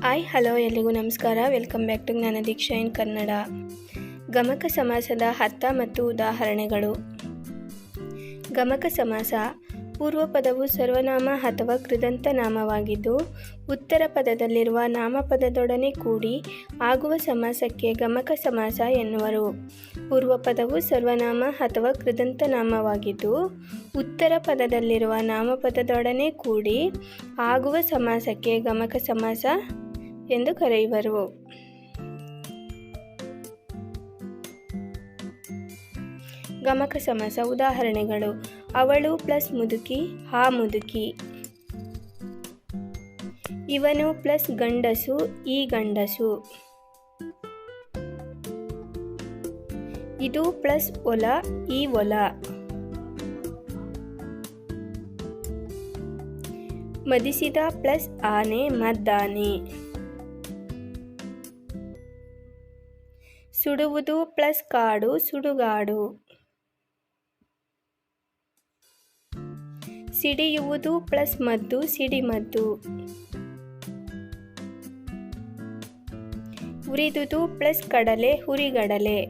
Hi hello ಎಲ್ಲಿಗೂ ನಮಸ್ಕಾರ. Welcome back to ಜ್ಞಾನ ದೀಕ್ಷಾ ಇನ್ ಕನ್ನಡ ಗಮಕ ಸಮಾಸದ ಅರ್ಥ ಮತ್ತು ಉದಾಹರಣೆಗಳು. ಗಮಕ ಸಮಾಸ ಪೂರ್ವ ಪದವು ಸರ್ವನಾಮ ಅಥವಾ ಕೃದಂತ ನಾಮವಾಗಿದ್ದು, ಉತ್ತರ ಪದದಲ್ಲಿರುವ ನಾಮಪದದೊಡನೆ ಕೂಡಿ ಆಗುವ ಸಮಾಸಕ್ಕೆ ಗಮಕ ಸಮಾಸ ಎನ್ನುವರು. ಪೂರ್ವ ಪದವು ಸರ್ವನಾಮ ಅಥವಾ ಕೃದಂತ ನಾಮವಾಗಿದ್ದು, ಉತ್ತರ ಪದದಲ್ಲಿರುವ ನಾಮಪದದೊಡನೆ ಕೂಡಿ ಆಗುವ ಸಮಾಸಕ್ಕೆ ಗಮಕ ಸಮಾಸ ಎಂದು ಕರೆಯುವರು. ಗಮಕ ಸಮಸ ಉದಾಹರಣೆಗಳು. ಅವಳು ಪ್ಲಸ್ ಮುದುಕಿ, ಹಾ ಮುದುಕಿ. ಇವನು ಪ್ಲಸ್ ಗಂಡಸು, ಈ ಗಂಡಸು. ಇದು ಪ್ಲಸ್ ಒಲ, ಈ ಒಲ. ಮದಿಸಿದ ಪ್ಲಸ್ ಆನೆ, ಮದ್ದಾನೆ. ಸುಡುವುದು ಪ್ಲಸ್ ಕಾಡು, ಸುಡುಗಾಡು. ಸಿಡಿಯುವುದು ಪ್ಲಸ್ ಮದ್ದು, ಸಿಡಿಮದ್ದು. ಉರಿದುದು ಪ್ಲಸ್ ಕಡಲೆ, ಹುರಿಗಡಲೆ.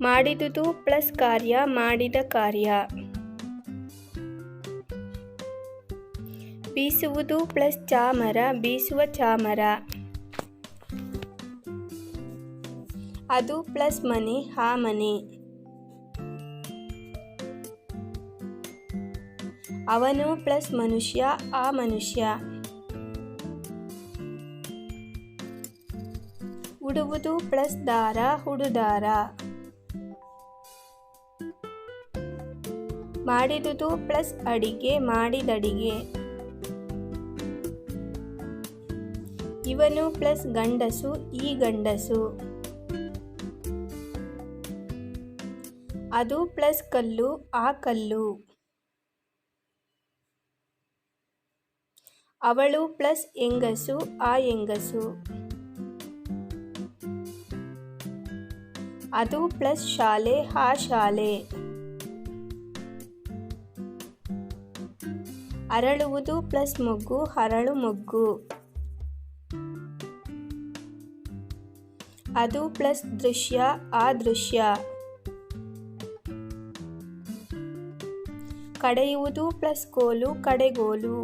ಮಾಡಿದುದು ಪ್ಲಸ್ ಕಾರ್ಯ, ಮಾಡಿದ ಕಾರ್ಯ. ಬೀಸುವುದು ಪ್ಲಸ್ ಚಾಮರ, ಬೀಸುವ ಚಾಮರ. ಅದು ಪ್ಲಸ್ ಮನೆ ಆ ಮನೆ. ಅವನು ಪ್ಲಸ್ ಮನುಷ್ಯ, ಆ ಮನುಷ್ಯ. ಉಡುವುದು ಪ್ಲಸ್ ದಾರ, ಹುಡುದಾರ. ಮಾಡಿದುದು ಪ್ಲಸ್ ಅಡಿಗೆ, ಮಾಡಿದಡಿಗೆ. ಇವನು ಪ್ಲಸ್ ಗಂಡಸು, ಈ ಗಂಡಸು. ಅದು ಪ್ಲಸ್ ಕಲ್ಲು, ಆ ಕಲ್ಲು. ಅವಳು ಪ್ಲಸ್ ಹೆಂಗಸು, ಆ ಹೆಂಗಸು. ಅದು ಪ್ಲಸ್ ಶಾಲೆ, ಆ ಶಾಲೆ. ಅರಳುವುದು ಪ್ಲಸ್ ಮೊಗ್ಗು, ಹರಳು ಮೊಗ್ಗು. ಅದು ಪ್ಲಸ್ ದೃಶ್ಯ, ಆ ದೃಶ್ಯ. ಕಡೆಯುವುದು ಪ್ಲಸ್ ಕೋಲು ಕಡೆಗೋಲು.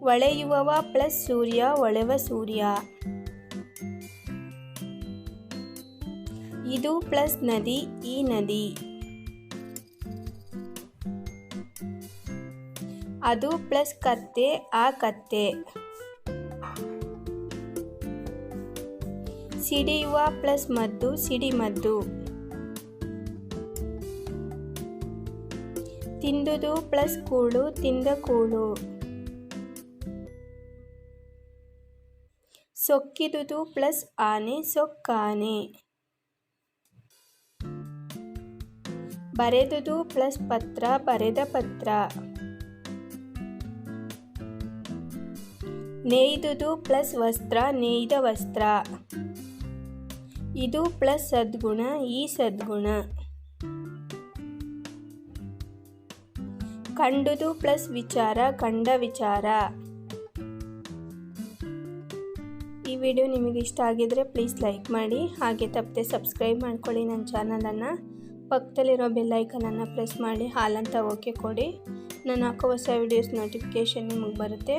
ಒಳೆಯುವವ ಪ್ಲಸ್ ಸೂರ್ಯ, ಒಳೆವ ಸೂರ್ಯ. ಇದು ಪ್ಲಸ್ ನದಿ, ಈ ನದಿ. ಅದು ಪ್ಲಸ್ ಕತ್ತೆ, ಆ ಕತ್ತೆ. ಸಿಡಿಯುವ ಪ್ಲಸ್ ಮದ್ದು ಸಿಡಿಮದ್ದು ತಿಂದುದು ಪ್ಲಸ್ ಕೂಳು, ತಿಂದ ಕೂಳು. ಸೊಕ್ಕಿದುದು ಪ್ಲಸ್ ಆನೆ, ಸೊಕ್ಕಾನೆ. ಬರೆದುದು ಪ್ಲಸ್ ಪತ್ರ, ಬರೆದ ಪತ್ರ. ನೇಯ್ದುದು ಪ್ಲಸ್ ವಸ್ತ್ರ, ನೇಯ್ದ ವಸ್ತ್ರ. ಇದು ಪ್ಲಸ್ ಸದ್ಗುಣ, ಈ ಸದ್ಗುಣ. ಕಂಡುದು ಪ್ಲಸ್ ವಿಚಾರ, ಕಂಡ ವಿಚಾರ. ಈ ವಿಡಿಯೋ ನಿಮಗೆ ಇಷ್ಟ ಆಗಿದ್ರೆ ಪ್ಲೀಸ್ ಲೈಕ್ ಮಾಡಿ, ಹಾಗೆ ತಪ್ಪದೆ ಸಬ್ಸ್ಕ್ರೈಬ್ ಮಾಡ್ಕೊಳ್ಳಿ ನನ್ನ ಚಾನಲನ್ನು. ಪಕ್ಕದಲ್ಲಿರೋ ಬೆಲ್ಲೈಕನನ್ನು ಪ್ರೆಸ್ ಮಾಡಿ, ಹಾಲಂತ ಓಕೆ ಕೊಡಿ. ನಾನು ಹಾಕೋ ಹೊಸ ವಿಡಿಯೋಸ್ ನೋಟಿಫಿಕೇಷನ್ ನಿಮಗೆ ಬರುತ್ತೆ.